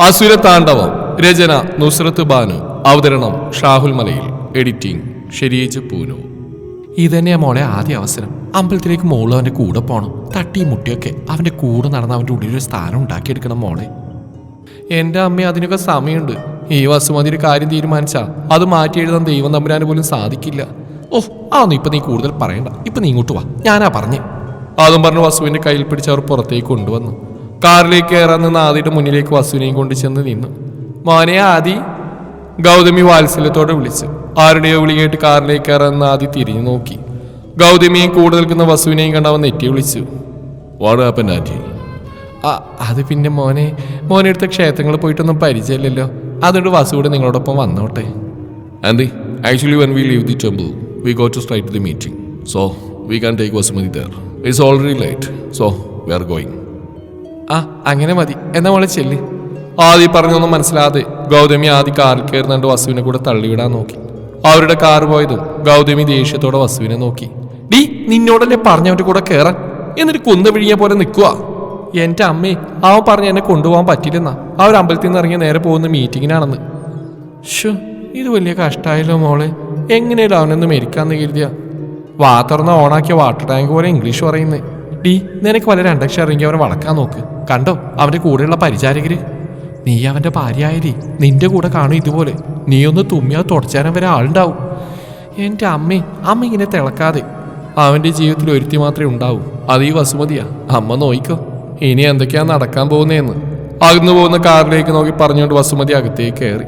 അസുര താണ്ഡവം രചന നുസ്രത്ത് ബാനു. അവതരണം ഷാഹുൽ മലയിൽ. എഡിറ്റിംഗ് ഷെരീജ് പൂനു. ഇതന്നെയാ മോളെ ആദ്യ അവസരം. അമ്പലത്തിലേക്ക് മോൾ അവന്റെ കൂടെ പോകണം തട്ടിയും മുട്ടിയൊക്കെ അവന്റെ കൂടെ നടന്ന് അവന്റെ ഉള്ളിൽ ഒരു സ്ഥാനം ഉണ്ടാക്കിയെടുക്കണം മോളെ. എന്റെ അമ്മ അതിനൊക്കെ സമയമുണ്ട്. ഈ വസുമതി ഒരു കാര്യം തീരുമാനിച്ചാ. അത് മാറ്റി എഴുതാൻ ദൈവം തമ്പുരാന് പോലും സാധിക്കില്ല. ഓ അതൊന്നും ഇപ്പം നീ കൂടുതൽ പറയണ്ട. ഇപ്പം നീ ഇങ്ങോട്ട് വാ. ഞാനാ പറഞ്ഞേ. അതും പറഞ്ഞ് വസുവിന്റെ കയ്യിൽ പിടിച്ച് അവർ പുറത്തേക്ക് കൊണ്ടുവന്നു. കാറിലേക്ക് കയറാൻ നിന്ന് ആദിയുടെ മുന്നിലേക്ക് വസുവിനെയും കൊണ്ട് ചെന്ന് നിന്നു. മോനെ ആദി ഗൗതമി വാത്സല്യത്തോടെ വിളിച്ചു. ആരുടെയോ വിളി കേട്ട് കാറിലേക്ക് കയറാൻ നിന്ന് ആദി തിരിഞ്ഞു നോക്കി. ഗൗതമിയും കൂടെ നിൽക്കുന്ന വസുവിനെയും കണ്ട് അവൻ നെറ്റി വിളിച്ചു. വാട് ഹാപ്പൻ ആ, അത് പിന്നെ മോനെ മോനെ അടുത്ത ക്ഷേത്രങ്ങളിൽ പോയിട്ടൊന്നും പരിചയമില്ലല്ലോ. അതുകൊണ്ട് വസുവിടെ നിങ്ങളോടൊപ്പം വന്നോട്ടെ. And actually when we leave the temple we go to straight the meeting so we can take Vasumathi there it's already late so we are going ആ അങ്ങനെ മതി. എന്നാ മോളെ ചെല്ല്. ആദി പറഞ്ഞൊന്നും മനസ്സിലാതെ ഗൗതമി ആദി കാറിൽ കയറുന്നുണ്ട് വസുവിനെ കൂടെ തള്ളിവിടാൻ നോക്കി. അവരുടെ കാർ പോയതും ഗൗതമി ദേഷ്യത്തോടെ വസുവിനെ നോക്കി. ഡീ നിന്നോടല്ലേ പറഞ്ഞവന്റെ കൂടെ കയറാൻ എന്നിട്ട് കുന്ന വിഴിഞ്ഞ പോലെ നിൽക്കുക എന്റെ അമ്മേ അവൻ പറഞ്ഞ എന്നെ കൊണ്ടുപോകാൻ പറ്റില്ലെന്നാ. അവർ അമ്പലത്തിൽ നിന്ന് ഇറങ്ങി നേരെ പോകുന്ന മീറ്റിങ്ങിനാണെന്ന്. ഷു ഇത് വലിയ കഷ്ടായല്ലോ മോളെ. എങ്ങനെയല്ലോ അവനൊന്ന് മരിക്കാന്ന് കരുതിയ. വാ തുറന്ന ഓണാക്കിയ വാട്ടർ ടാങ്ക് പോലെ ഇംഗ്ലീഷ് പറയുന്നത് ഡി നിനക്ക് വല്ല രണ്ടക്ഷരം ഇറങ്ങി അവനെ വളക്കാൻ നോക്ക്. കണ്ടോ അവന്റെ കൂടെയുള്ള പരിചാരകര്? നീ അവന്റെ ഭാര്യയായി നിന്റെ കൂടെ കാണും ഇതുപോലെ. നീ ഒന്ന് തുമ്മിയാ തുടച്ചാനും വരെ ആളുണ്ടാവും. എന്റെ അമ്മേ അമ്മ ഇങ്ങനെ തിളക്കാതെ. അവന്റെ ജീവിതത്തിൽ ഒരുത്തി മാത്രമേ ഉണ്ടാവൂ. അത് ഈ വസുമതിയാ. അമ്മ നോയിക്കോ. ഇനി എന്തൊക്കെയാ നടക്കാൻ പോകുന്നതെന്ന് അകന്നു പോകുന്ന കാറിലേക്ക് നോക്കി പറഞ്ഞുകൊണ്ട് വസുമതി അകത്തേക്ക് കയറി.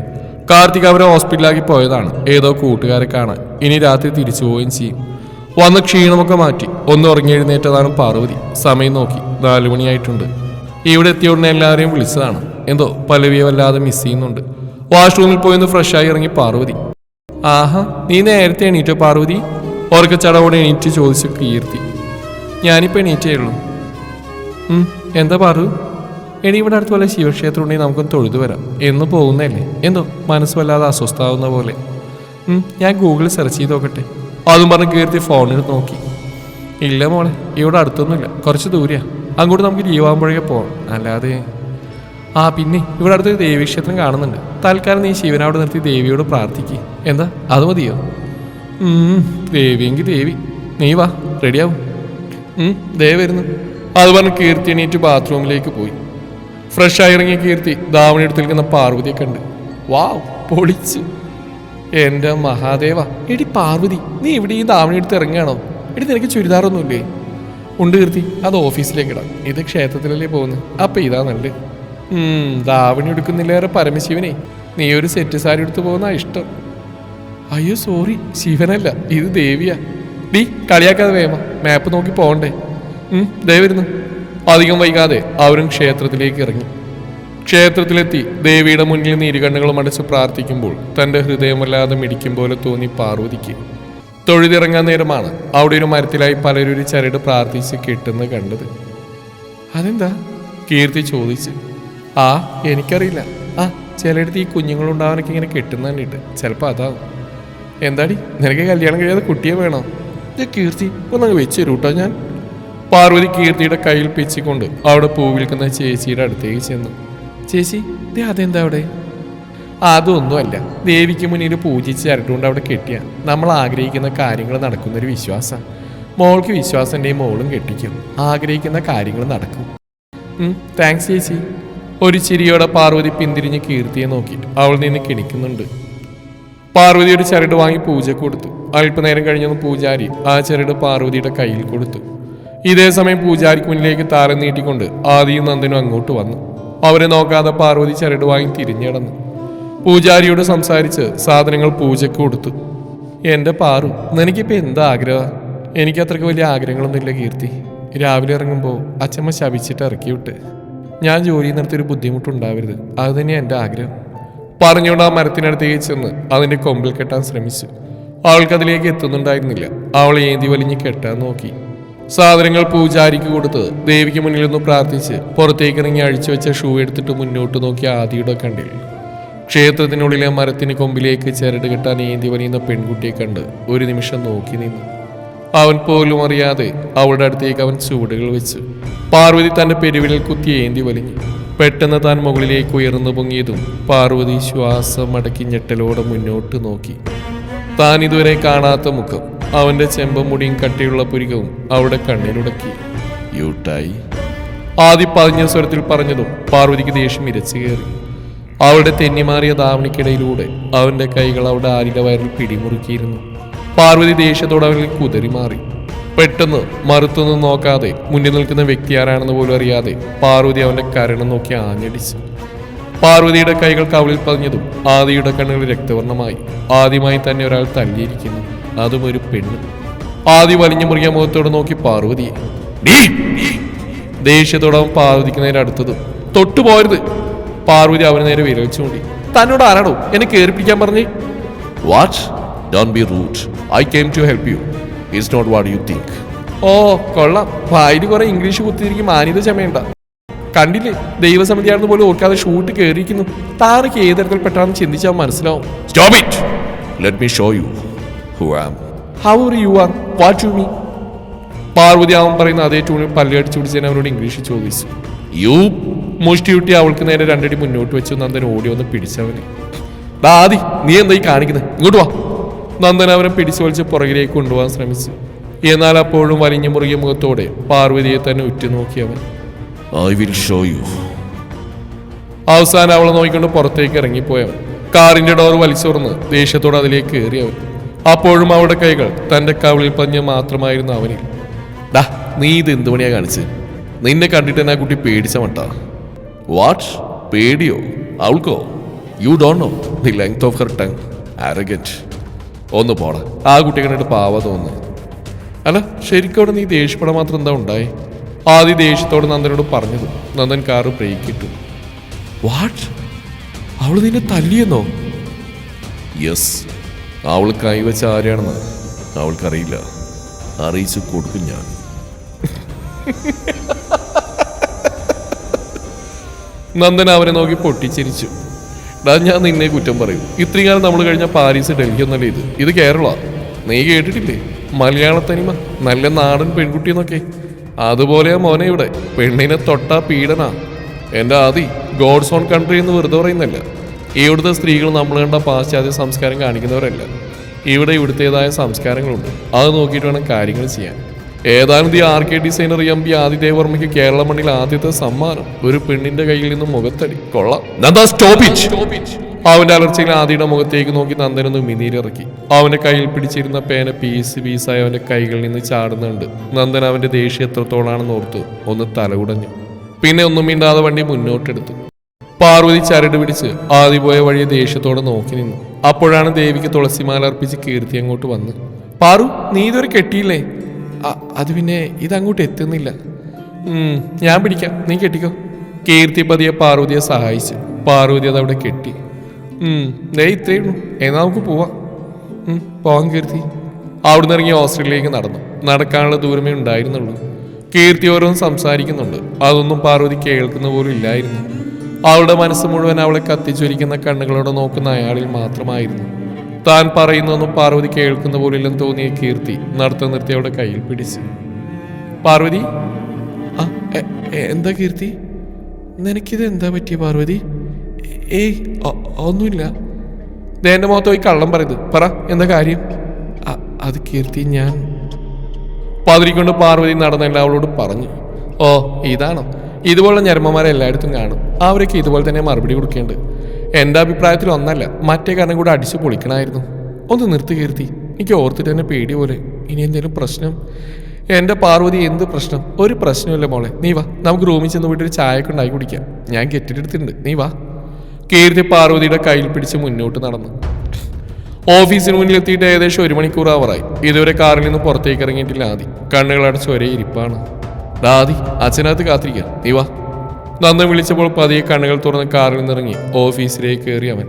കാർത്തിക് അവരെ ഹോസ്പിറ്റലാക്കി പോയതാണ്. ഏതോ കൂട്ടുകാരെ കാണാൻ. ഇനി രാത്രി തിരിച്ചു പോവുകയും ചെയ്യും. വന്ന് ക്ഷീണമൊക്കെ മാറ്റി. ഒന്ന് ഉറങ്ങി എഴുന്നേറ്റതാണ് പാർവതി. സമയം നോക്കി. നാലു മണിയായിട്ടുണ്ട് ഇവിടെ എത്തിയ ഉടനെ എല്ലാവരെയും വിളിച്ചതാണ്. എന്തോ പലവിയെ വല്ലാതെ മിസ് ചെയ്യുന്നുണ്ട്. വാഷ്റൂമിൽ പോയിന്ന് ഫ്രഷായി ഇറങ്ങി പാർവതി. ആഹാ നീ നേരത്തെ എണീറ്റോ പാർവതി? ഓർക്കച്ചടവോടെ എണീറ്റ് ചോദിച്ചു കീർത്തി. ഞാനിപ്പോൾ എണീറ്റേ ഉള്ളൂ. എന്താ പാറു എടി ഇവിടെ അടുത്ത് വല്ല ശിവക്ഷേത്രം ഉണ്ടെങ്കിൽ നമുക്കൊന്ന് തൊഴുതു വരാം. എന്ന് പോകുന്നതല്ലേ? എന്തോ മനസ്സ് വല്ലാതെ അസ്വസ്ഥാവുന്ന പോലെ. ഞാൻ ഗൂഗിളിൽ സെർച്ച് ചെയ്ത് നോക്കട്ടെ. അതും പറഞ്ഞ് കീർത്തി ഫോണിൽ നോക്കി. ഇല്ല മോളെ ഇവിടെ അടുത്തൊന്നുമില്ല. കുറച്ച് ദൂരെയാ. അങ്ങോട്ട് നമുക്ക് ലീവാകുമ്പോഴേക്കെ പോകാം അല്ലാതെ ആ പിന്നെ ഇവിടെ അടുത്ത് ദേവീക്ഷേത്രം കാണുന്നുണ്ട്. തൽക്കാലം നീ ശിവൻ അവിടെ നിർത്തി ദേവിയോട് പ്രാർത്ഥിക്കുക എന്താ? അത് മതിയോ? ദേവിയെങ്കിൽ ദേവി. നീ വാ റെഡിയാവും. ദേ വരുന്നു. അത് പറഞ്ഞ് കീർത്തി എണീറ്റ് ബാത്റൂമിലേക്ക് പോയി. ഫ്രഷ് ആയി ഇറങ്ങിയ കീർത്തി ദാവണി എടുത്ത് നിൽക്കുന്ന പാർവതിയെ കണ്ട് വാവ് പൊളിച്ചു. എന്റെ മഹാദേവ എടി പാർവതി നീ ഇവിടെ ഈ ധാവണി എടുത്ത് ഇറങ്ങുകയാണോ? എടി നിനക്ക് ചുരിദാറൊന്നുമില്ലേ? ഉണ്ട് കീർത്തി. അത് ഓഫീസിലേക്ക് ഇടാം. ഇത് ക്ഷേത്രത്തിലല്ലേ പോകുന്നത്? അപ്പൊ ഇതാ നല്ലത്. ഉം, ധാവണി എടുക്കുന്നില്ലേറെ പരമശിവനെ. നീ ഒരു സെറ്റ് സാരി എടുത്തു പോകുന്ന ഇഷ്ടം. അയ്യോ സോറി. ശിവനല്ല ഇത് ദേവിയാ. നീ കളിയാക്കാതെ വേമ മാപ്പ് നോക്കി പോകണ്ടേ. ഉം, ദേ വരുന്നു. അധികം വൈകാതെ അവരും ക്ഷേത്രത്തിലേക്ക് ഇറങ്ങി. ക്ഷേത്രത്തിലെത്തി ദേവിയുടെ മുന്നിൽ നീരുകണ്ണുകളും അടച്ച് പ്രാർത്ഥിക്കുമ്പോൾ തന്റെ ഹൃദയമല്ലാതെ മിടിക്കും പോലെ തോന്നി പാർവതിക്ക്. തൊഴുതിറങ്ങാൻ നേരമാണ്. അവിടെ ഒരു മരത്തിലായി പലരും ഒരു ചരട് പ്രാർത്ഥിച്ച് കിട്ടുന്ന കണ്ടത്. അതെന്താ? കീർത്തി ചോദിച്ച്. ആ എനിക്കറിയില്ല. ആ ചിലയിടത്ത് ഈ കുഞ്ഞുങ്ങളുണ്ടാവാനൊക്കെ ഇങ്ങനെ കെട്ടുന്ന കണ്ടിട്ട് ചിലപ്പോൾ അതാവും. എന്താടി? നിനക്ക് കല്യാണം കഴിയാതെ കുട്ടിയെ വേണോ? ഞാൻ കീർത്തി ഒന്നങ്ങ് വെച്ച് തരൂ കേട്ടോ ഞാൻ. പാർവതി കീർത്തിയുടെ കയ്യിൽ പിച്ചിക്കൊണ്ട് അവിടെ പൂ വിൽക്കുന്ന ചേച്ചിയുടെ അടുത്തേക്ക് ചെന്നു. ചേച്ചി ദേ അതെന്താ അവിടെ? അതൊന്നുമല്ല. ദേവിക്ക് മുന്നിൽ പൂജിച്ച് ചരട്ടുകൊണ്ട് അവിടെ കെട്ടിയ. നമ്മൾ ആഗ്രഹിക്കുന്ന കാര്യങ്ങൾ നടക്കുന്നൊരു വിശ്വാസം. മോൾക്ക് വിശ്വാസന്റെയും മോളും കെട്ടിക്കും. ആഗ്രഹിക്കുന്ന കാര്യങ്ങൾ നടക്കും. താങ്ക്സ് ചേച്ചി. ഒരു ചിരിയോടെ പാർവതി പിന്തിരിഞ്ഞ് കീർത്തിയെ നോക്കി അവൾ നിന്ന് കിണിക്കുന്നുണ്ട്. പാർവതി ഒരു ചരട് വാങ്ങി പൂജ കൊടുത്തു. അല്പനേരം കഴിഞ്ഞൊന്ന് പൂജാരി ആ ചരട് പാർവതിയുടെ കയ്യിൽ കൊടുത്തു. ഇതേ സമയം പൂജാരിക്ക് മുന്നിലേക്ക് താരം നീട്ടിക്കൊണ്ട് ആദിയും നന്ദനും അങ്ങോട്ട് വന്നു. അവരെ നോക്കാതെ പാർവതി ചരട് വാങ്ങി തിരിഞ്ഞടന്നു പൂജാരിയോട് സംസാരിച്ച് സാധനങ്ങൾ പൂജയ്ക്ക് കൊടുത്തു. എന്റെ പാറു നിനക്കിപ്പോ എന്താ ആഗ്രഹം? എനിക്ക് അത്രയ്ക്ക് വലിയ ആഗ്രഹങ്ങളൊന്നുമില്ല കീർത്തി. രാവിലെ ഇറങ്ങുമ്പോൾ അച്ഛമ്മ ശപിച്ചിട്ട് ഇറക്കി വിട്ട്. ഞാൻ ജോലി നടത്തിയൊരു ബുദ്ധിമുട്ടുണ്ടാവരുത് അത് തന്നെയാണ് എന്റെ ആഗ്രഹം. പറഞ്ഞുകൊണ്ട് ആ മരത്തിനടുത്തേക്ക് ചെന്ന് അതിന്റെ കൊമ്പിൽ കെട്ടാൻ ശ്രമിച്ചു. അവൾക്കതിലേക്ക് എത്തുന്നുണ്ടായിരുന്നില്ല. അവൾ ഏന്തി വലിഞ്ഞ് കെട്ടാൻ നോക്കി. സാധനങ്ങൾ പൂജാരിക്ക് കൊടുത്ത് ദേവിക്ക് മുന്നിൽ നിന്ന് പ്രാർത്ഥിച്ച് പുറത്തേക്ക് ഇറങ്ങി അഴിച്ചു വെച്ച ഷൂ എടുത്തിട്ട് മുന്നോട്ട് നോക്കി ആദിയുടെ കണ്ടിൽ ക്ഷേത്രത്തിനുള്ളിലെ മരത്തിന് കൊമ്പിലേക്ക് ചരട് കെട്ടാൻ ഏന്തി വലിയുന്ന പെൺകുട്ടിയെ കണ്ട് ഒരു നിമിഷം നോക്കി നിന്നു. അവൻ പോലും അറിയാതെ അവളുടെ അടുത്തേക്ക് അവൻ ചുവടുകൾ വെച്ചു. പാർവതി തന്റെ പെരുവിരൽ കുത്തി ഏന്തി വലിഞ്ഞു. പെട്ടെന്ന് താൻ മുകളിലേക്ക് ഉയർന്നു പൊങ്ങിയതും പാർവതി ശ്വാസം അടക്കി ഞെട്ടലോടെ മുന്നോട്ട് നോക്കി. താൻ ഇതുവരെ കാണാത്ത മുഖം അവന്റെ ചെമ്പും മുടിയും കട്ടിയുള്ള പുരികവും അവിടെ കണ്ണിലുടക്കി. യൂട്ടായി. ആദ്യ പതിഞ്ഞ സ്വരത്തിൽ പറഞ്ഞതും പാർവതിക്ക് ദേഷ്യം ഇരച്ചു കയറി. അവളുടെ തെന്നിമാറിയ ധാവണിക്കിടയിലൂടെ അവന്റെ കൈകൾ അവിടെ ആരിന്റെ വയറിൽ പിടിമുറുക്കിയിരുന്നു. പാർവതി ദേഷ്യത്തോടെ അവനിൽ കുതറി മാറി. പെട്ടെന്ന് മറുത്തൊന്നും നോക്കാതെ മുന്നിൽ നിൽക്കുന്ന വ്യക്തി ആരാണെന്ന് പോലും അറിയാതെ പാർവതി അവന്റെ കരണം നോക്കി ആഞ്ഞടിച്ചു. പാർവതിയുടെ കൈകൾ കവളിൽ പതിഞ്ഞതും ആദിയുടെ കണ്ണുകൾ രക്തവർണമായി. ആദ്യമായി തന്നെ ഒരാൾ തല്ലിയിരിക്കുന്നു. അതും ഒരു പെണ്ണ്. ആദി വലിഞ്ഞു മുറിയ മുഖത്തോടെ നോക്കി പാർവതിയെ! ദേഷ്യത്തോടെ അവൻ പാർവതിക്ക് അടുത്തതും തൊട്ടു പോരുത് പാർവതി അവന് നേരെ വിരൽ ചൂണ്ടി തന്നോട് ആരാണോ? എന്നെ കേറിപ്പിടിക്കാൻ പറഞ്ഞു. What don't be rude I came to help you it's not what you think ഓ കൊള്ളാം. ഭാര്യ കുറെ ഇംഗ്ലീഷ് കുത്തിയിരിക്കും. മാന്യത ചമയണ്ട കണ്ടില്ലേ? ദൈവസമിതിയാണെന്ന് പോലും ഓർക്കാതെ ഷൂട്ട് കയറിയിരിക്കുന്നു താനൊക്കെ ഏത് തരത്തിൽ പെട്ടാണെന്ന് ചിന്തിച്ചാൽ മനസ്സിലാവും. Stop it let me show you who am how you are what you me Parvathi അവൻ പറയുന്ന അതേ ടൂണിൽ പല്ലടിച്ചു പിടിച്ചതിന് അവനോട് ഇംഗ്ലീഷിൽ ചോദിച്ചു. യു മുഷ്ടിയുട്ടി അവൾക്ക് നേരെ രണ്ടടി മുന്നോട്ട് വെച്ചു നന്ദൻ ഓടി വന്ന് പിടിച്ചവനെ. ദാദി ആദി നീ എന്തായി കാണിക്കുന്നത് ഇങ്ങോട്ട് വാ. നന്ദൻ അവനെ പിടിച്ചു വലിച്ച് പുറകിലേക്ക് കൊണ്ടുപോകാൻ ശ്രമിച്ചു. എന്നാൽ അപ്പോഴും വലിഞ്ഞു മുറുകിയ മുഖത്തോടെ പാർവതിയെ തന്നെ ഉറ്റുനോക്കി അവൻ ഐ വിൽ ഷോ യു അവസാനം അവളെ നോക്കിക്കൊണ്ട് പുറത്തേക്ക് ഇറങ്ങിപ്പോയവൻ. കാറിന്റെ ഡോർ വലിച്ചുറന്ന് ദേഷ്യത്തോടെ അതിലേക്ക് കയറിയവൻ. അപ്പോഴും അവളുടെ കൈകൾ തന്റെ കവിളിൽ പഞ്ഞ മാത്രമായിരുന്നു അവനിൽ. ഡാ നീ ഇത് എന്ത് പണിയാ കാണിച്ച്? നിന്നെ കണ്ടിട്ട് തന്നെ ആ കുട്ടി പേടിച്ച മട്ടാ? വാട്ട് പേടിയോ? അവൾക്കോ? You don't know the length of her tongue arrogant ഒന്ന് പോടാ. ആ കുട്ടികളുടെ പാവ തോന്നുന്നു. അല്ല ശരിക്കും അവിടെ നീ ദേഷ്യപ്പെടാൻ മാത്രം എന്താ ഉണ്ടായി? ആദ്യ ദേഷ്യത്തോട് നന്ദനോട് പറഞ്ഞത്. നന്ദൻ കാറ് ബ്രേക്ക് ഇട്ടു. വാട്ട് അവൾ നിന്നെ തല്ലിയെന്നോ? യെസ് അവൾ കൈവച്ച ആരെയാണെന്ന് അവൾക്കറിയില്ല. അറിയിച്ചു കൊടുക്കും ഞാൻ. നന്ദൻ അവനെ നോക്കി പൊട്ടിച്ചിരിച്ചു. ഡാ ഞാൻ നിന്നെ കുറ്റം പറയും. ഇത്രയും കാലം നമ്മൾ കഴിഞ്ഞ പാരീസ് ഡൽഹി എന്നല്ലേ ഇത്? ഇത് കേരള. നീ കേട്ടിട്ടില്ലേ? മലയാള തനിമ നല്ല നാടൻ പെൺകുട്ടി എന്നൊക്കെ. അതുപോലെയാ മോനെ ഇവിടെ. പെണ്ണിനെ തൊട്ടാ പീഡനാ. എന്റെ ആദി ഗോഡ്സ് ഓൺ കൺട്രി എന്ന് വെറുതെ പറയുന്നല്ല. ഇവിടുത്തെ സ്ത്രീകൾ നമ്മൾ കണ്ട പാശ്ചാത്യ സംസ്കാരം കാണിക്കുന്നവരല്ല. ഇവിടെ ഇവിടുത്തേതായ സംസ്കാരങ്ങളുണ്ട്. അത് നോക്കിയിട്ട് വേണം കാര്യങ്ങൾ ചെയ്യാൻ. ഏതാനും the R K designer M P ആദിദേവർമ്മയ്ക്ക് Kerala മണ്ണിൽ ആദ്യത്തെ സമ്മാനം. ഒരു പെണ്ണിന്റെ കയ്യിൽ നിന്ന് മുഖത്തടി. കൊള്ളാം. അവന്റെ അലർച്ചയിൽ ആദിയുടെ മുഖത്തേക്ക് നോക്കി നന്ദനൊന്ന് മിനീരിറക്കി അവന്റെ കയ്യിൽ പിടിച്ചിരുന്ന പേന പീസ് പീസായി അവന്റെ കൈകളിൽ നിന്ന് ചാടുന്നുണ്ട്. നന്ദൻ അവന്റെ ദേഷ്യം എത്രത്തോളാണെന്ന് ഓർത്തു. ഒന്ന് തലകുടഞ്ഞു. പിന്നെ ഒന്നും മിണ്ടാതെ വണ്ടി മുന്നോട്ടെടുത്തു. പാർവതി ചരട് പിടിച്ച് ആദി പോയ വഴിയെ ദേഷ്യത്തോടെ നോക്കി നിന്നു. അപ്പോഴാണ് ദേവിക്ക് തുളസിമാല അർപ്പിച്ച് കീർത്തി അങ്ങോട്ട് വന്ന്. പാറു നീ ഇതുവരെ കെട്ടിയില്ലേ? "അ- അത് പിന്നെ ഇതങ്ങോട്ട് എത്തുന്നില്ല. ഞാൻ പിടിക്കാം. നീ കെട്ടിക്കോ. കീർത്തി പതിയെ പാർവതിയെ സഹായിച്ചു. പാർവതി അതവിടെ കെട്ടി. ദേ ഇത്രയേ ഉള്ളൂ. എന്നാ നമുക്ക് പോവാം. ഉം, പോവാം കീർത്തി. അവിടുന്ന് ഇറങ്ങി ഓസ്ട്രേലിയയിലേക്ക് നടന്നു. നടക്കാനുള്ള ദൂരമേ ഉണ്ടായിരുന്നുള്ളൂ. കീർത്തി ഓരോന്നും സംസാരിക്കുന്നുണ്ട്. അതൊന്നും പാർവതി കേൾക്കുന്ന പോലും ഇല്ലായിരുന്നു. അവളുടെ മനസ്സ് മുഴുവൻ അവളെ കത്തിച്ചൊരിക്കുന്ന കണ്ണുകളോടെ നോക്കുന്ന അയാളിൽ മാത്രമായിരുന്നു. താൻ പറയുന്നതൊന്നും പാർവതി കേൾക്കുന്ന പോലില്ലെന്ന് തോന്നിയ കീർത്തി നടത്തം നിർത്തി അവളുടെ കയ്യിൽ പിടിച്ചു. പാർവതി? ആ എന്താ കീർത്തി? നിനക്കിത് എന്താ പറ്റിയ പാർവതി? ഏയ് ഒന്നുമില്ല. എന്റെ മുഖത്ത് പോയി കള്ളം പറയുന്നത് പറ എന്താ കാര്യം? അത് കീർത്തി ഞാൻ. പതിരിക്കൊണ്ട് പാർവതി നടന്നെല്ലാം അവളോട് പറഞ്ഞു. ഓ ഇതാണോ? ഇതുപോലെ ഞരമ്മമാരെ എല്ലായിടത്തും കാണും. അവരൊക്കെ ഇതുപോലെ തന്നെ മറുപടി കൊടുക്കേണ്ടത്. എന്റെ അഭിപ്രായത്തിൽ ഒന്നല്ല. മറ്റേ കാരണം കൂടെ അടിച്ചു പൊളിക്കണമായിരുന്നു ഒന്ന് നിർത്തി കീർത്തി എനിക്ക് ഓർത്തിട്ട് തന്നെ പേടി പോലെ. ഇനി എന്തെങ്കിലും പ്രശ്നം? എന്റെ പാർവതി എന്ത് പ്രശ്നം? ഒരു പ്രശ്നമില്ല മോളെ. നീ വാ. നമുക്ക് റൂമിൽ ചെന്ന് പോയിട്ട് ഒരു ചായയൊക്കെ ഉണ്ടാക്കി കുടിക്കാം. ഞാൻ കെട്ടിട്ടെടുത്തിട്ടുണ്ട് നീ വാ. കീർത്തി പാർവതിയുടെ കയ്യിൽ പിടിച്ച് മുന്നോട്ട് നടന്നു. ഓഫീസിന് മുന്നിൽ എത്തിയിട്ട് ഏകദേശം ഒരു മണിക്കൂർ ആവറായി ഇതുവരെ കാറിൽ നിന്ന് പുറത്തേക്ക് ഇറങ്ങിയിട്ടില്ല ആദി. കണ്ണുകളടച്ച് ഒരേ ഇരിപ്പാണ്. "ഡാ ആദി അച്ഛനകത്ത് കാത്തിരിക്കുക നീ വാ. നന്ദൻ വിളിച്ചപ്പോൾ പതിയെ കണ്ണുകൾ തുറന്ന് കാറിൽ നിന്നിറങ്ങി ഓഫീസിലേക്ക് കയറി അവൻ.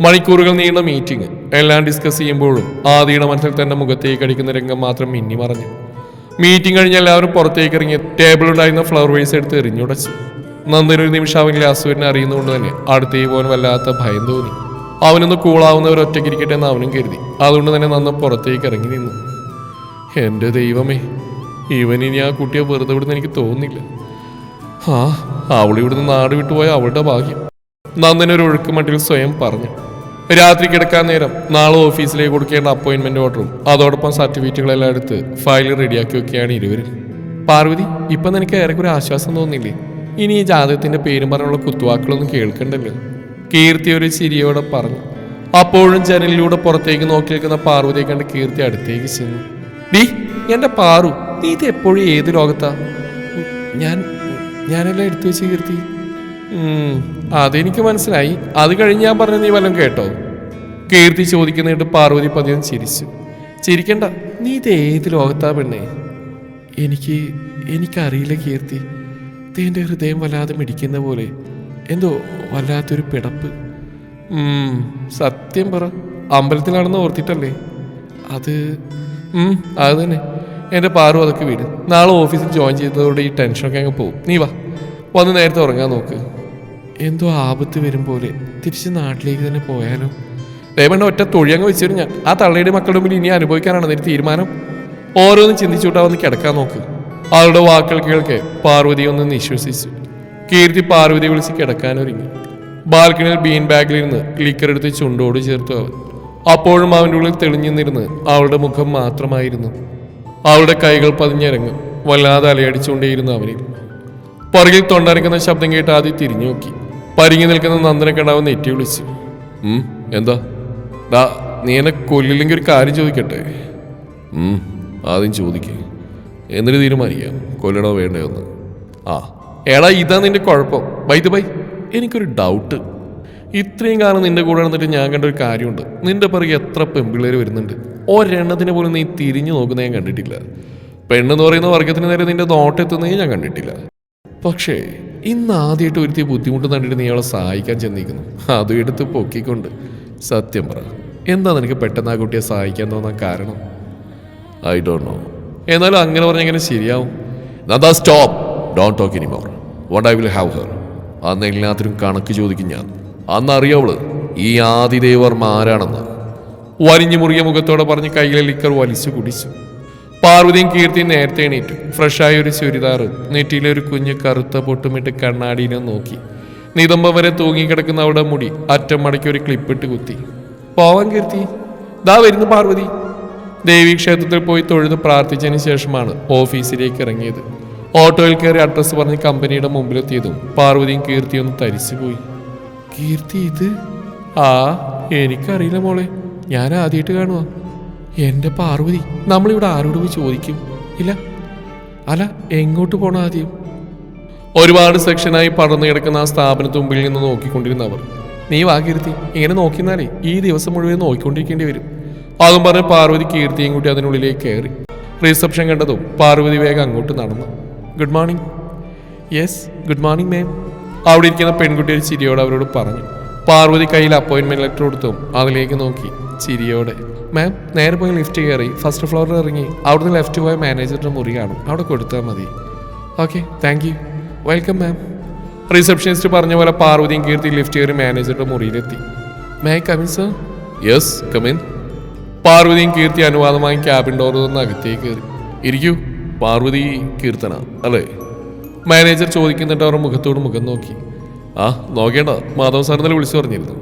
മണിക്കൂറുകൾ നീണ്ട മീറ്റിംഗ്. എല്ലാം ഡിസ്കസ് ചെയ്യുമ്പോഴും ആദിയുടെ മനസ്സിൽ തന്റെ മുഖത്തേക്ക് അടിക്കുന്ന രംഗം മാത്രം മിന്നി മറഞ്ഞു. മീറ്റിംഗ് കഴിഞ്ഞ് എല്ലാവരും പുറത്തേക്ക് ഇറങ്ങി ടേബിളുണ്ടായിരുന്ന ഫ്ലവർ വേസ് എടുത്ത് എറിഞ്ഞുടച്ചു. നന്ദൻ ഒരു നിമിഷം അവനിലെ അസുവിനെ അറിയുന്നതുകൊണ്ട് തന്നെ അടുത്തേ പോകാൻ വല്ലാത്ത ഭയം തോന്നി. അവനൊന്ന് കൂളാവുന്നവർ ഒറ്റയ്ക്കിരിക്കട്ടെ എന്ന് അവനും കരുതി. അതുകൊണ്ട് തന്നെ നന്ദ പുറത്തേക്ക് ഇറങ്ങി നിന്നു. എന്റെ ദൈവമേ ഇവനിനി ആ കുട്ടിയെ വെറുതെ വിടുന്ന എനിക്ക് തോന്നുന്നില്ല. ആ അവളിവിടുന്ന് നാട് വിട്ടുപോയ അവളുടെ ഭാഗ്യം. നന്ദനൊരു ഒരു ഒഴുക്ക് മട്ടിൽ സ്വയം പറഞ്ഞു. രാത്രി കിടക്കാൻ നേരം നാളെ ഓഫീസിലേക്ക് കൊടുക്കേണ്ട അപ്പോയിന്റ്മെന്റ് ഓർഡറും അതോടൊപ്പം സർട്ടിഫിക്കറ്റുകളെല്ലാം എടുത്ത് ഫയൽ റെഡിയാക്കി വെക്കുകയാണ് ഇരുവരും. പാർവതി ഇപ്പം നിനക്ക് ഏറെക്കുറെ ആശ്വാസം തോന്നില്ലേ? ഇനി ഈ ജാതകത്തിന്റെ പേരും പറഞ്ഞുള്ള കുത്തുവാക്കുകളൊന്നും കേൾക്കണ്ടല്ലോ. കീർത്തി ഒരു ചിരിയോടെ പറഞ്ഞു. അപ്പോഴും ജനലിലൂടെ പുറത്തേക്ക് നോക്കി നിൽക്കുന്ന പാർവതിയെ കണ്ട് കീർത്തി അടുത്തേക്ക് ചെന്നു. ഡി എന്റെ പാറു നീ ഇത് എപ്പോഴും ഏത് ലോകത്താ? ഞാൻ ഞാനെല്ലാം എടുത്തു വെച്ച് കീർത്തി? അതെനിക്ക് മനസ്സിലായി. അത് കഴിഞ്ഞ് ഞാൻ പറഞ്ഞ നീ വല്ലതും കേട്ടോ? കീർത്തി ചോദിക്കുന്നിട്ട് പാർവതി പതിയും ചിരിച്ചു. ചിരിക്കണ്ട നീ ഇത് ഏത് ലോകത്താ പെണ്ണേ? എനിക്ക് എനിക്കറിയില്ല കീർത്തി. തേന്റെ ഹൃദയം വല്ലാതെ മിടിക്കുന്ന പോലെ. എന്തോ വല്ലാത്തൊരു പിടപ്പ്. സത്യം പറ. അമ്പലത്തിലാണെന്ന് ഓർത്തിട്ടല്ലേ? അത് അത് തന്നെ. എന്റെ പാറു അതൊക്കെ വീട്. നാളെ ഓഫീസിൽ ജോയിൻ ചെയ്തതോടെ ഈ ടെൻഷനൊക്കെ അങ്ങ് പോകും നീ വാ. വന്ന് നേരത്തെ ഉറങ്ങാൻ നോക്ക്. എന്തോ ആപത്ത് വരും പോലെ. തിരിച്ച് നാട്ടിലേക്ക് തന്നെ പോയാലോ? ദയവണ്ട ഒറ്റ തൊഴിയങ്ങ് വെച്ചിരുന്നു ഞാൻ. ആ തള്ളയുടെ മക്കളുടെ മുമ്പിൽ ഇനി അനുഭവിക്കാനാണ് നിന്റെ തീരുമാനം? ഓരോന്നും ചിന്തിച്ചുവിട്ടാ വന്ന് കിടക്കാൻ നോക്ക്. അവളുടെ വാക്കുകൾ കേൾക്കെ പാർവതി ഒന്ന് നിശ്വസിച്ചു. കീർത്തി പാർവതി വിളിച്ച് കിടക്കാനൊരുങ്ങി ബാൽക്കണിയിൽ ബീൻ ബാഗിലിരുന്ന് ലിക്കർ എടുത്ത് ചുണ്ടോട് ചേർത്തു അവൻ. അപ്പോഴും അവന്റെ ഉള്ളിൽ തെളിഞ്ഞു നിന്നിരുന്ന് അവളുടെ മുഖം മാത്രമായിരുന്നു. അവളുടെ കൈകൾ പതിഞ്ഞിറങ്ങും വല്ലാതെ അലയടിച്ചുകൊണ്ടേയിരുന്നു അവനിൽ. പുറകിൽ തൊണ്ടരക്കുന്ന ശബ്ദം കേട്ട് ആദ്യം തിരിഞ്ഞു നോക്കി. പരിങ്ങി നിൽക്കുന്ന നന്ദനെ കണ്ടാവ് നെറ്റി വിളിച്ചു. എന്താ? ഡാ നീ എന്നെ കൊല്ലില്ലെങ്കിൽ ഒരു കാര്യം ചോദിക്കട്ടെ? ആദ്യം ചോദിക്കേ. എന്നിട്ട് തീരുമാനിക്കാം. കൊല്ലണോ വേണ്ടയോന്ന് ആ എടാ ഇതാ നിന്റെ കുഴപ്പം. By the by. എനിക്കൊരു ഡൗട്ട്. ഇത്രയും കാലം നിന്റെ കൂടെ നടന്നിട്ട് ഞാൻ കണ്ട ഒരു കാര്യമുണ്ട്. നിന്റെ പിറകെ എത്ര പെമ്പിള്ളേർ വരുന്നുണ്ട്. ഒരെണ്ണത്തിനെ പോലും നീ തിരിഞ്ഞു നോക്കുന്നത് ഞാൻ കണ്ടിട്ടില്ല. പെണ്ണെന്ന് പറയുന്ന വർഗത്തിന് നേരെ നിന്റെ നോട്ടെത്തുന്നത് ഞാൻ കണ്ടിട്ടില്ല. പക്ഷേ ഇന്ന് ആദ്യമായിട്ട് ഒരുത്തി ബുദ്ധിമുട്ട് കണ്ടിട്ട് നീ അവളെ സഹായിക്കാൻ ചെന്നിരിക്കുന്നു. അതും എടുത്ത് പൊക്കിക്കൊണ്ട്. സത്യം പറ എന്താ നിനക്ക് പെട്ടെന്ന് ആ കുട്ടിയെ സഹായിക്കാൻ തോന്നാൻ കാരണം? ഐ ഡോണ്ട് നോ എന്നാലും അങ്ങനെ പറഞ്ഞെങ്ങനെ ശരിയാവും? നദാ stop don't talk any more what I will have her അന്ന് എല്ലാത്തിനും കണക്ക് ചോദിക്കും ഞാൻ. അന്ന് അറിയാവൾ ഈ ആദിദേവർമ്മ ആരാണെന്ന് വലിഞ്ഞു മുറിയ മുഖത്തോടെ പറഞ്ഞ് കയ്യിലെ ലിക്കർ വലിച്ചു കുടിച്ചു. പാർവതിയും കീർത്തിയും നേരത്തെ എണീറ്റു. ഫ്രഷായ ഒരു ചുരിദാറ് നെറ്റിയിലെ ഒരു കുഞ്ഞ് കറുത്ത പൊട്ടുമിട്ട് കണ്ണാടിയിലും നോക്കി. നിതംബം വരെ തൂങ്ങിക്കിടക്കുന്ന അവിടെ മുടി അറ്റം മടക്കി ഒരു ക്ലിപ്പിട്ട് കുത്തി. പോവാൻ കീർത്തി ദാ വരുന്നു പാർവതി. ദേവി ക്ഷേത്രത്തിൽ പോയി തൊഴുത് പ്രാർത്ഥിച്ചതിന് ശേഷമാണ് ഓഫീസിലേക്ക് ഇറങ്ങിയത്. ഓട്ടോയിൽ കയറി അഡ്രസ്സ് പറഞ്ഞ് കമ്പനിയുടെ മുമ്പിലെത്തിയതും പാർവതിയും കീർത്തിയൊന്ന് തരിച്ചുപോയി. കീർത്തി ഇത്? ആ എനിക്കറിയില്ല മോളെ. ഞാൻ ആദ്യമായിട്ട് കാണുക എന്റെ പാർവതി നമ്മളിവിടെ ആരോട് പോയി ചോദിക്കും. ഇല്ല. അല്ല എങ്ങോട്ട് പോണം ആദ്യം? ഒരുപാട് സെക്ഷനായി പടർന്നു കിടക്കുന്ന ആ സ്ഥാപനത്തിന് മുമ്പിൽ നിന്ന് നോക്കിക്കൊണ്ടിരുന്ന അവർ നീ വാ കീർത്തി ഇങ്ങനെ നോക്കിന്നാലേ ഈ ദിവസം മുഴുവൻ നോക്കിക്കൊണ്ടിരിക്കേണ്ടി വരും. അതും പറഞ്ഞ് പാർവതി കീർത്തിയും കൂട്ടി അതിനുള്ളിലേക്ക് കയറി. റിസപ്ഷൻ കണ്ടതും പാർവതി വേഗം അങ്ങോട്ട് നടന്നു. Good morning yes good morning ma'am അവിടെ ഇരിക്കുന്ന പെൺകുട്ടി ഒരു ചിരിയോടെ അവരോട് പറഞ്ഞു. പാർവതി കയ്യിൽ അപ്പോയിന്റ്മെന്റ് ലെറ്റർ കൊടുത്തും. അതിലേക്ക് നോക്കി. ചിരിയോടെ. മാം നേരെ പോയി ലിഫ്റ്റ് കയറി. ഫസ്റ്റ് ഫ്ലോറിൽ ഇറങ്ങി. അവിടുന്ന് ലെഫ്റ്റ് പോയ മാനേജറിന്റെ മുറി കാണും. അവിടെ കൊടുത്താൽ മതി. Okay thank you welcome ma'am receptionist പറഞ്ഞ പോലെ പാർവതിയും കീർത്തി ലിഫ്റ്റ് കയറി മാനേജറുടെ മുറിയിലെത്തി. May come in sir yes come in പാർവതിയും കീർത്തി അനുവാദമായി ക്യാബിൻ ഡോർ തുറന്ന് അകത്തേക്ക് കയറി. ഇരിക്കൂ. പാർവതി കീർത്തന അല്ലേ? മാനേജർ ചോദിക്കുന്നുണ്ട് അവർ മുഖത്തോട് മുഖം നോക്കി. ആ നോക്കേണ്ട. മാധവ് സാർ ഇന്നലെ വിളിച്ചു പറഞ്ഞിരുന്നു.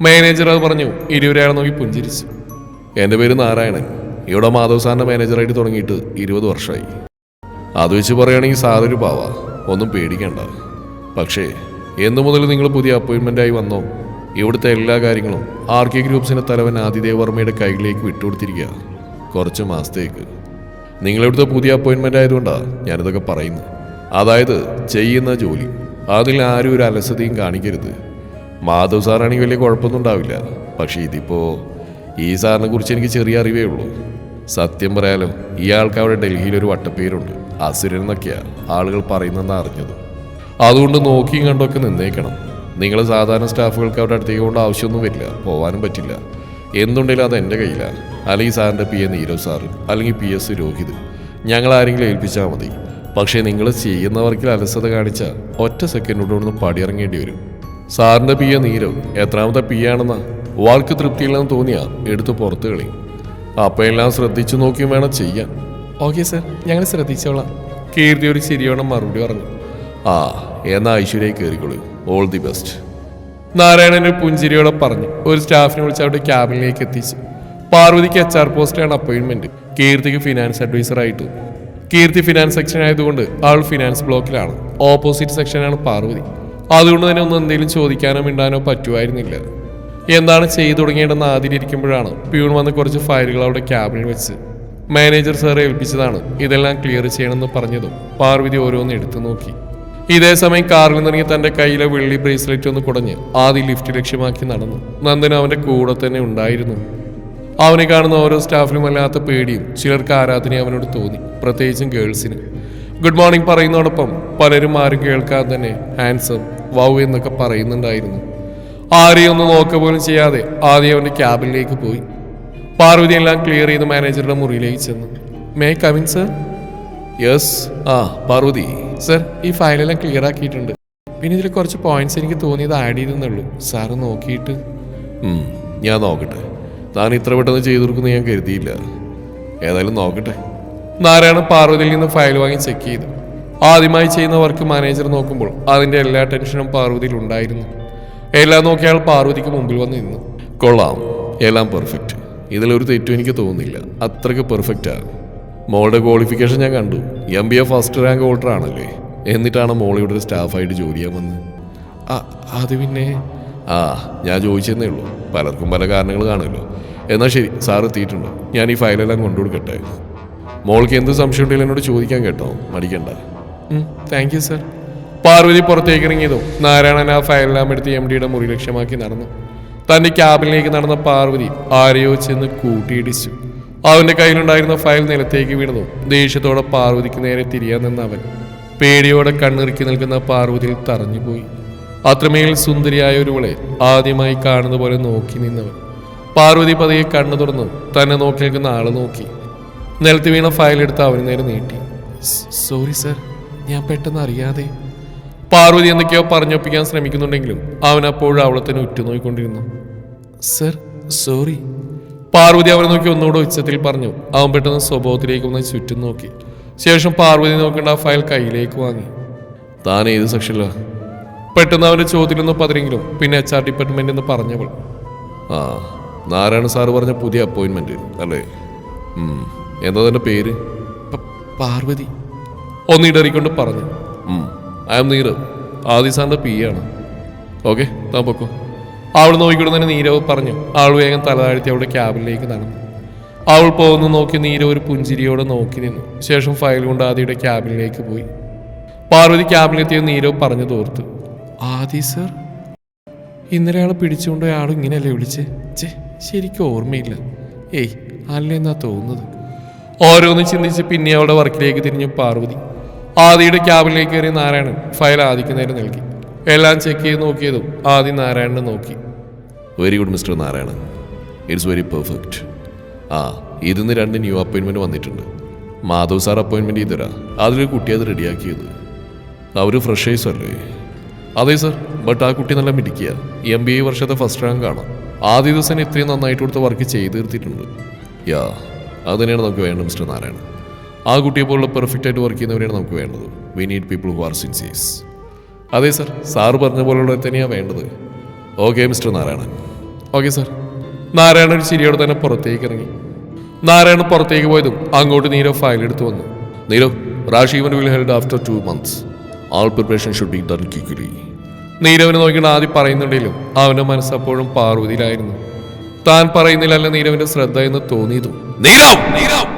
മാനേജർ അത് പറഞ്ഞു. ഇരുവരെയാളെ നോക്കി പുഞ്ചിരിച്ചു. എന്റെ പേര് നാരായണൻ. ഇവിടെ മാധവ് സാറിന്റെ മാനേജറായിട്ട് തുടങ്ങിയിട്ട് ഇരുപത് വർഷമായി. അത് വെച്ച് പറയുകയാണെങ്കിൽ സാറൊരു പാവ. ഒന്നും പേടിക്കണ്ട. പക്ഷേ എന്നു മുതൽ നിങ്ങൾ പുതിയ അപ്പോയിൻമെന്റായി വന്നോ? ഇവിടുത്തെ എല്ലാ കാര്യങ്ങളും ആർ കെ ഗ്രൂപ്പ്സിന്റെ തലവൻ ആദിദേവ് വർമ്മയുടെ കയ്യിലേക്ക് വിട്ടുകൊടുത്തിരിക്കുക. കുറച്ച് മാസത്തേക്ക്. നിങ്ങളിവിടുത്തെ പുതിയ അപ്പോയിൻമെന്റ് ആയതുകൊണ്ടാണ് ഞാനിതൊക്കെ പറയുന്നത്. അതായത് ചെയ്യുന്ന ജോലി. അതിൽ ആരും ഒരു അലസതയും കാണിക്കരുത്. മാധവ് സാറാണെങ്കിൽ വലിയ കുഴപ്പമൊന്നും ഉണ്ടാവില്ല. പക്ഷേ ഇതിപ്പോൾ ഈ സാറിനെ കുറിച്ച് എനിക്ക് ചെറിയ അറിവേ ഉള്ളൂ. സത്യം പറയാലോ ഇയാൾക്ക് അവിടെ ഡൽഹിയിൽ ഒരു വട്ടപ്പേരുണ്ട്. അസുരൻ എന്നൊക്കെയാണ് ആളുകൾ പറയുന്നതെന്ന് അറിഞ്ഞത്. അതുകൊണ്ട് നോക്കിയും കണ്ടൊക്കെ നിന്നേക്കണം. നിങ്ങൾ സാധാരണ സ്റ്റാഫുകൾക്ക് അവിടെ അടുത്തേക്ക് കൊണ്ട് ആവശ്യമൊന്നും വരില്ല. പോകാനും പറ്റില്ല. എന്തുണ്ടെങ്കിലും അത് എന്റെ കയ്യിലാണ് അല്ലെങ്കിൽ സാറിന്റെ പി എ നീരോ സാറ് അല്ലെങ്കിൽ പി എസ് രോഹിത്. ഞങ്ങൾ ആരെങ്കിലും ഏൽപ്പിച്ചാൽ മതി. പക്ഷേ നിങ്ങൾ ചെയ്യുന്ന വർക്കിൽ അലസത കാണിച്ച ഒറ്റ സെക്കൻഡിനോട് ഒന്ന് പടിയിറങ്ങേണ്ടി വരും. സാറിന്റെ പിയ നീരവ് എത്രാമത്തെ പിയാണെന്ന വാൾക്ക് തൃപ്തിയില്ലെന്ന് തോന്നിയാ എടുത്ത് പുറത്ത് കളി. അപ്പം എല്ലാം ശ്രദ്ധിച്ചു നോക്കിയും വേണം ചെയ്യാൻ. ഓക്കെ സർ ഞങ്ങൾ ശ്രദ്ധിച്ചോളാം. കീർത്തി ഒരു ശരിയോണം മറുപടി പറഞ്ഞു. ആ എന്നാ ഐശ്വര്യ കയറിക്കോളൂ. ഓൾ ദി ബെസ്റ്റ് നാരായണൻ പുഞ്ചിരിയോടെ പറഞ്ഞു. ഒരു സ്റ്റാഫിനെ വിളിച്ച് അവിടെ ക്യാബിനിലേക്ക് എത്തിച്ചു. പാർവതിക്ക് എച്ച് ആർ പോസ്റ്റിലാണ് അപ്പോയിന്റ്മെന്റ് കീർത്തിക്ക് ഫിനാൻസ് അഡ്വൈസർ ആയിട്ടു. കീർത്തി ഫിനാൻസ് സെക്ഷൻ ആയതുകൊണ്ട് ആൾ ഫിനാൻസ് ബ്ലോക്കിലാണ് ഓപ്പോസിറ്റ് സെക്ഷനാണ് പാർവതി. അതുകൊണ്ട് തന്നെ ഒന്നും എന്തെങ്കിലും ചോദിക്കാനോ മിണ്ടാനോ പറ്റുമായിരുന്നില്ല. എന്താണ് ചെയ്തു തുടങ്ങിയതെന്ന് ആദ്യം പ്യൂൺ വന്ന് കുറച്ച് ഫയലുകൾ അവിടെ ക്യാബിനിൽ വെച്ച് മാനേജർ സാറെ ഏൽപ്പിച്ചതാണ് ഇതെല്ലാം ക്ലിയർ ചെയ്യണമെന്ന് പറഞ്ഞതും പാർവതി ഓരോന്ന് എടുത്തു നോക്കി. ഇതേ സമയം കാറിൽ നിന്നിറങ്ങി തന്റെ കയ്യിലെ വെള്ളി ബ്രേസ്ലെറ്റ് ഒന്ന് കുടഞ്ഞ് ആദ്യം ലിഫ്റ്റ് ലക്ഷ്യമാക്കി നടന്നു. നന്ദന അവന്റെ കൂടെ തന്നെ ഉണ്ടായിരുന്നു. അവനെ കാണുന്ന ഓരോ സ്റ്റാഫിനും വല്ലാത്ത പേടിയും. ചിലർക്ക് ആരാധന അവനോട് തോന്നി. പ്രത്യേകിച്ചും ഗേൾസിന്. ഗുഡ് മോർണിംഗ് പറയുന്നതോടൊപ്പം പലരും ആരും കേൾക്കാതെ തന്നെ ഹാൻസം വൗ എന്നൊക്കെ പറയുന്നുണ്ടായിരുന്നു. ആരെയും ഒന്ന് നോക്ക പോലും ചെയ്യാതെ ആദ്യം അവന്റെ ക്യാബിനിലേക്ക് പോയി. പാർവതി എല്ലാം ക്ലിയർ ചെയ്ത് മാനേജറുടെ മുറിയിലേക്ക് ചെന്നു. May come in sir? Yes. ആ പാർവതി. സർ ഈ ഫയലെല്ലാം ക്ലിയർ ആക്കിയിട്ടുണ്ട്. പിന്നെ ഇതിൽ കുറച്ച് പോയിന്റ്സ് എനിക്ക് തോന്നിയത് ആഡ് ചെയ്തെന്നുള്ളൂ സാറ് നോക്കിയിട്ട്. ഞാൻ നോക്കട്ടെ. താൻ ഇത്ര പെട്ടെന്ന് ചെയ്തു കൊടുക്കുന്ന ഞാൻ കരുതിയില്ല. ഏതായാലും നോക്കട്ടെ. നാരായണ പാർവതിയിൽ നിന്ന് ഫയൽ വാങ്ങി ചെക്ക് ചെയ്തു. ആദ്യമായി ചെയ്യുന്ന വർക്ക് മാനേജർ നോക്കുമ്പോൾ അതിന്റെ എല്ലാ ടെൻഷനും പാർവതിയിൽ ഉണ്ടായിരുന്നു. എല്ലാം നോക്കിയാൽ പാർവതിക്ക് മുമ്പിൽ വന്ന് നിന്നു. കൊള്ളാം. എല്ലാം പെർഫെക്റ്റ് ഇതിലൊരു തെറ്റും എനിക്ക് തോന്നുന്നില്ല. അത്രയ്ക്ക് പെർഫെക്റ്റാണ് മോളുടെ ക്വാളിഫിക്കേഷൻ ഞാൻ കണ്ടു. M B A first rank holder ആണല്ലേ. എന്നിട്ടാണ് മോൾ ഇവിടെ ഒരു സ്റ്റാഫായിട്ട് ജോലി ചെയ്യാൻ വന്നത്. അത് പിന്നെ ആ ഞാൻ ചോദിച്ചെന്നേ ഉള്ളൂ പലർക്കും പല കാരണങ്ങൾ കാണുമല്ലോ. എന്നാൽ ശരി സാർ എത്തിയിട്ടുണ്ടോ? ഞാൻ ഈ ഫയലെല്ലാം കൊണ്ടുകൊടുക്കട്ടെ മോൾക്ക് എന്ത് സംശയം ഉണ്ടെങ്കിലും എന്നോട് ചോദിക്കാൻ കേട്ടോ. മടിക്കണ്ട. താങ്ക് യു സർ പാർവതി പുറത്തേക്ക് ഇറങ്ങിയതോ നാരായണൻ ആ ഫയലെല്ലാം എടുത്ത് എം ഡിയുടെ മുറി ലക്ഷ്യമാക്കി നടന്നു. തന്റെ ക്യാബിനിലേക്ക് നടന്ന പാർവതി ആരെയോ ചെന്ന് കൂട്ടിയിടിച്ചു. അവന്റെ കയ്യിലുണ്ടായിരുന്ന ഫയൽ നിലത്തേക്ക് വീണതും ദേഷ്യത്തോടെ പാർവതിക്ക് നേരെ തിരിയാൻ നിന്ന അവൻ. പേടിയോടെ കണ്ണിറുക്കി നിൽക്കുന്ന പാർവതിയിൽ തറഞ്ഞുപോയി. അത്രമേൽ സുന്ദരിയായ ഒരുവളെ ആദ്യമായി കാണുന്ന പോലെ നോക്കി നിന്നവൻ. പാർവതി പതിയെ കണ്ണു തുറന്നു തന്നെ നോക്കി നിൽക്കുന്ന ആളെ നോക്കി. നിലത്ത് വീണ ഫയൽ എടുത്ത് അവന് നേരെ നീട്ടി. സോറി സർ ഞാൻ പെട്ടെന്ന് അറിയാതെ. പാർവതി എന്തൊക്കെയോ പറഞ്ഞൊപ്പിക്കാൻ ശ്രമിക്കുന്നുണ്ടെങ്കിലും അവൻ അപ്പോഴും അവളെ തന്നെ ഉറ്റുനോക്കിക്കൊണ്ടിരുന്നു സർ സോറി പാർവതി അവനെ നോക്കി ഒന്നുകൂടെ ഉച്ചത്തിൽ പറഞ്ഞു. അവൻ പെട്ടെന്ന് സ്വഭാവത്തിലേക്ക് ഒന്ന് ചുറ്റും നോക്കി. ശേഷം പാർവതി നോക്കേണ്ട ആ ഫയൽ കയ്യിലേക്ക് വാങ്ങി. താൻ ഏത് സെക്ഷനിലാണ് പെട്ടെന്ന് അവന് ചോദ്യത്തിലൊന്ന് പതിരെങ്കിലും പിന്നെ എച്ച് ആർ ഡിപ്പാർട്ട്മെന്റ് എന്ന് പറഞ്ഞവൾ. ആ നാരായണ സാറ് പറഞ്ഞ പുതിയ അപ്പോയിന്റ്മെന്റ് അല്ലേ? എന്താ തന്റെ പേര്? പാർവതി. ഒന്നിടറിക്കൊണ്ട് പറഞ്ഞു. ഐ എം നീരവ് ആദി സാറിന്റെ പി ആണ്. ഓക്കെ താൻ പൊക്കോ. അവൾ നോക്കിക്കൊണ്ട് തന്നെ നീരവ് പറഞ്ഞു. അവൾ വേഗം തലതാഴ്ത്തി അവളുടെ ക്യാബിനിലേക്ക് നടന്നു. അവൾ പോകുന്നു നോക്കി നീരവ് ഒരു പുഞ്ചിരിയോടെ നോക്കി നിന്നു. ശേഷം ഫയൽ കൊണ്ട് ആദിയുടെ ക്യാബിനിലേക്ക് പോയി. പാർവതി ക്യാബിനിലെത്തിയ നീരവ് പറഞ്ഞു തോർത്തു. ആദി സർ? ഇന്നലെ ആൾ പിടിച്ചുകൊണ്ട് ആൾ ഇങ്ങനെയല്ലേ വിളിച്ച്? ചേ ശരിക്കും ഓർമ്മയില്ല. ഏയ് അല്ലെന്നാ തോന്നുന്നത്? ഓരോന്ന് ചിന്തിച്ച് പിന്നെ അവളുടെ വർക്കിലേക്ക് തിരിഞ്ഞു പാർവതി. ആദിയുടെ ക്യാബിനിലേക്ക് കയറി നാരായണൻ ഫയൽ ആദിക്ക് നേരെ നൽകി. എല്ലാം ചെക്ക് ചെയ്ത് നോക്കിയതും ആദി നാരായണനെ നോക്കി. Very good mister Narayanan. It's very perfect ആ ഇതിന്ന് രണ്ട് ന്യൂ അപ്പോയിൻമെന്റ് വന്നിട്ടുണ്ട്. മാധവ് സാർ അപ്പോയിൻമെന്റ് ചെയ്തരാ അതിലൊരു കുട്ടി അത് റെഡിയാക്കിയത് അവർ ഫ്രഷേഴ്സ് അല്ലേ? അതെ സർ ബട്ട് ആ കുട്ടി നല്ല മിടിക്കുക എം ബി എ വർഷത്തെ ഫസ്റ്റ് റാങ്ക് ആണ്. ആദ്യ ദിവസം ഇത്രയും നന്നായിട്ട് കൊടുത്ത വർക്ക് ചെയ്ത് തീർത്തിട്ടുണ്ട്. യാ അത് തന്നെയാണ് നമുക്ക് വേണ്ടത് മിസ്റ്റർ നാരായണൻ. ആ കുട്ടിയെ പോലുള്ള പെർഫെക്റ്റ് ആയിട്ട് വർക്ക് ചെയ്യുന്നവരെയാണ് നമുക്ക് വേണ്ടത്. We need people who are sincere അതെ സർ സാറ് പറഞ്ഞ പോലുള്ള തന്നെയാണ് വേണ്ടത്. Okay mister Narayanan. Okay sir Narayanan ഒരു ചിരിയോടെ തന്നെ പുറത്തേക്ക് ഇറങ്ങി. നാരായണൻ പുറത്തേക്ക് പോയതും അങ്ങോട്ട് നീരവ് ഫയൽ എടുത്തു വന്നു. Neerav റാഷീവൻ will held after two months all preparation should be done quickly നീരവനെ നോക്കിയിട്ട് ആദ്യം പറയുന്നുണ്ടെങ്കിലും അവന്റെ മനസ്സ് അപ്പോഴും പാർവതിയിലായിരുന്നു. താൻ പറയുന്നില്ലല്ല നീരവിന്റെ ശ്രദ്ധ എന്ന് തോന്നിയതു. നീരവ്! നീരവ്!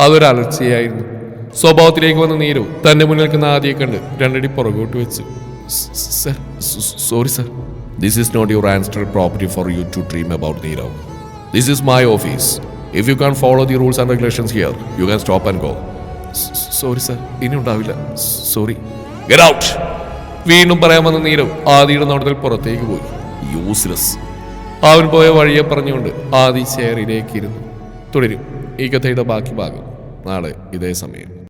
അതൊരു അലർച്ചയായിരുന്നു. സ്വഭാവത്തിലേക്ക് വന്ന നീരവ് തന്റെ മുന്നിൽ നിൽക്കുന്ന ആദ്യെ കണ്ട് രണ്ടടി പുറകോട്ട് വെച്ചു sir sorry sir. This is not your ancestor property for you to dream about Neerav this is my office if you can't follow the rules and regulations here you can stop and go. Sorry sir ഇനി ഉണ്ടാവില്ല. Sorry. Get out വീണ്ടും പറയാമെന്ന നീരവ് ആദിയുടെ നോട്ടത്തിൽ പുറത്തേക്ക് പോയി. Useless അവൻ പോയ വഴിയെ പറഞ്ഞുകൊണ്ട് ആദി ചെയറിലേക്ക് ഇരുന്നു. തുടരും. ഈ കഥയുടെ ബാക്കി ഭാഗം നാളെ ഇതേ സമയം.